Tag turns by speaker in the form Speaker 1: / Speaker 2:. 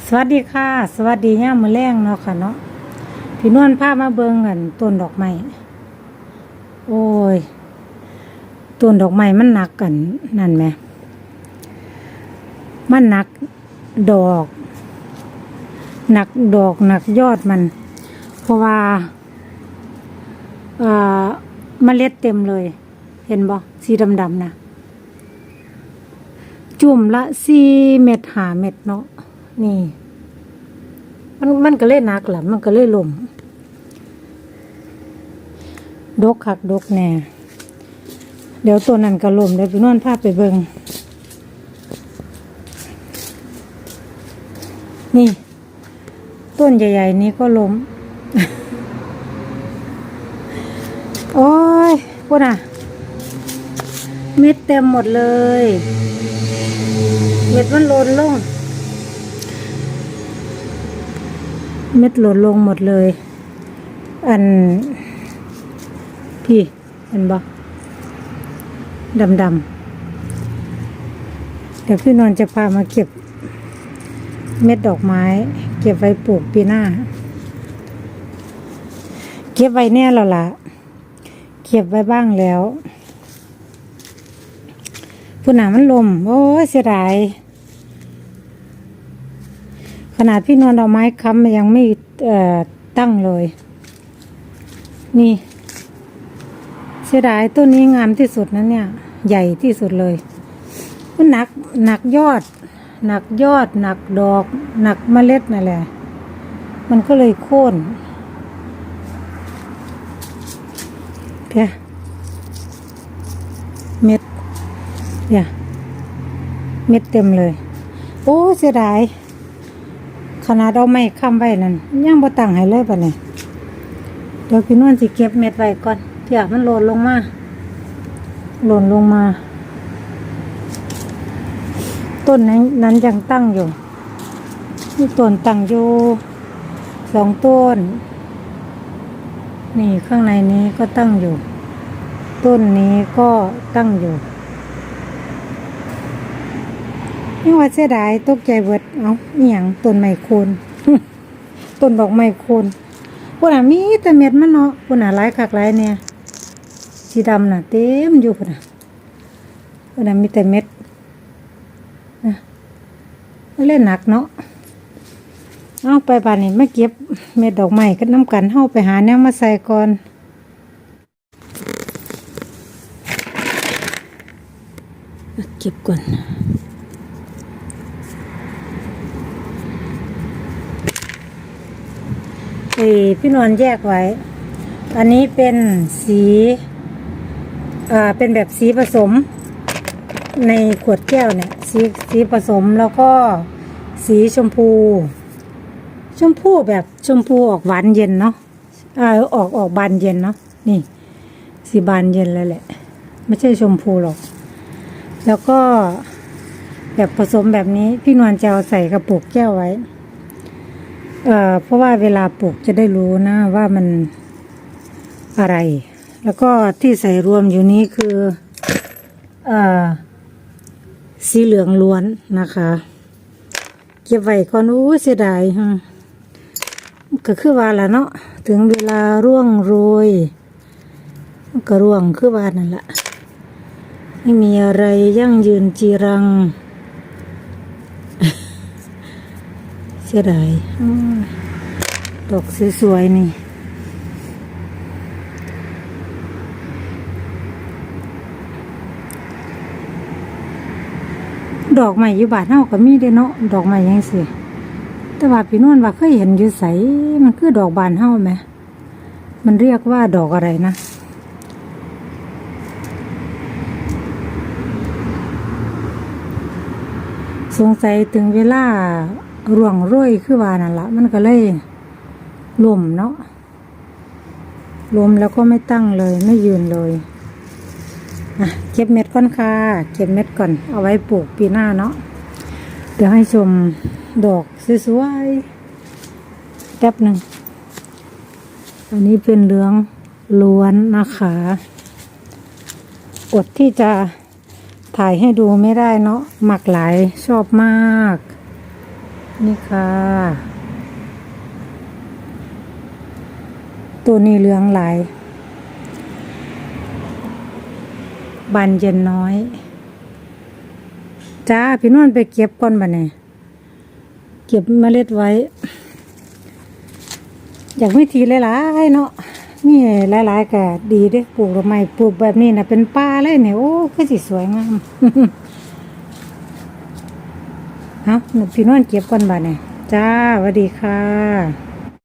Speaker 1: สวัสดีค่ะ สวัสดีย่ามมือแรงเนาะค่ะเนาะพี่นวลพามาเบิงกันต้นดอกไม้โอ้ยต้นดอกไม้มันหนักกันนั่นไหมมันหนักดอกหนักดอกหนักยอดมัน เพราะว่าเอ่อเมล็ดเต็มเลย เห็นบ่สีดำๆนะ จุ่มละสี่เม็ดหาเม็ดเนาะ นี่ มันมันก็เลยหนักแหละมันก็เลยลมดกคักดกแน่ เดี๋ยวตัวนั้นก็ลมเดี๋ยวพี่นวลพาไปเบิงนี่ ต้นใหญ่ ๆ นี้ก็ล้ม โอ้ยพูดอะ เม็ดเต็มหมดเลย เม็ดมันหล่นลง เม็ดหล่นลงหมดเลย อัน พี่เห็นบ่ดำดำเดี๋ยวพี่นนท์จะพามาเก็บ เม็ดดอกไม้ เก็บไว้ปลูกปีหน้า เก็บไว้แน่แล้วล่ะ เก็บไว้บ้างแล้วผู้หนามันลม โอ้เสียดาย นาดพี่นวลเอาไม้ค้ำยังไม่ตั้งเลย นี่ เสียดายต้นนี้งามที่สุดนะเนี่ย ใหญ่ที่สุดเลยมันหนักหนักยอด หนักยอด หนักดอก หนักเมล็ดนั่นแหละ มันก็เลยโค่นเพียเม็ดเพียเม็ดเต็มเลย โอ้เสียดาย ขนาดเอาไม้ค้ำไว้นั่นยังบ่ตั้งให้เลยปะเนี่ยเดี๋ยวพี่นวลสิเก็บเม็ดไว้ก่อนเพี่ยมันหล่นลงมาหล่นลงมา ต้นนั้นนั้นยังตั้งอยู่นี่ต้นตั้งอยู่สองต้น นี่ข้างในนี้ก็ตั้งอยู่ ต้นนี้ก็ตั้งอยู่ นี่ว่าเสียดายตกใจเบิด เอาอหย่างต้นไม้โคนต้นดอกไม้โคนพวกน่ะมีแต่เม็ดมันเนาะพวกน่ะหลายคักหลายเนี่ยสีดำน่ะเต็มอยู่พวกน่ะพวกน่ะมีแต่เม็ดนะเล่นหนักเนาะเอาไปป่านนี้มาเก็บเม็ดดอกไม้ก็น้ำกันเฮาไปหาแนวมาใส่ก่อนเก็บก่อน เอ้ พี่นวลแยกไว้ อันนี้เป็นสีอ่าเป็นแบบสีผสม ในขวดแก้วเนี่ยสีสีผสมแล้วก็สีชมพู ชมพูแบบชมพูออกหวานเย็นเนาะอ่าออกออกบานเย็นเนาะนี่ สีบานเย็นเลยแหละ ไม่ใช่ชมพูหรอก แล้วก็แบบผสมแบบนี้พี่นวลจะเอาใส่กระปุกแก้วไว้ เอ่อเพราะว่าเวลาปลูกจะได้รู้นะว่ามันอะไร แล้วก็ที่ใส่รวมอยู่นี้คือเอ่อสีเหลืองล้วนนะคะ เก็บไว้ก่อนอู้เสียดายฮะก็คือว่าละเนาะถึงเวลาร่วงโรยก็ร่วงคือว่านั่นแหละไม่มีอะไรยั่งยืนจีรัง สียดายอ้าวดอกสวยๆนี่ดอกใหม่อยู่บาทเฮาก็มีเด้เนาะดอกใหม่ยังสิแต่ว่าพี่นวลว่าเคยเห็นอยู่ใสมันคือดอกบานเฮาไหมมันเรียกว่าดอกอะไรนะ สงสัยถึงเวลา ร่วงโรยคือว่านั่นละมันก็เลยลมเนาะลมแล้วก็ไม่ตั้งเลยไม่ยืนเลยอะเก็บเม็ดก่อนค่ะ เก็บเม็ดก่อน เอาไว้ปลูกปีหน้าเนาะเดี๋ยวให้ชมดอกสวยๆแป๊บหนึ่งอันนี้เป็นเหลืองล้วนนะคะ อดที่จะถ่ายให้ดูไม่ได้เนาะหมักหลายชอบมาก นี่ค่ะ ตัวนี้เหลืองหลาย บานเย็นน้อย จ้า พี่นวลไปเก็บก่อนบ่เนี่ยเก็บเมล็ดไว้ อยากไม่ทีหลายๆเนาะนี่หลายๆก็ดีเด้ปลูกดอกไม้ปลูกแบบนี้นะเป็นป่าเลยเนี่ยโอ้ก็สิสวยงาม เอาหนูพี่นวลเก็บก่อนบ่เนี่ยจ้าสวัสดีค่ะ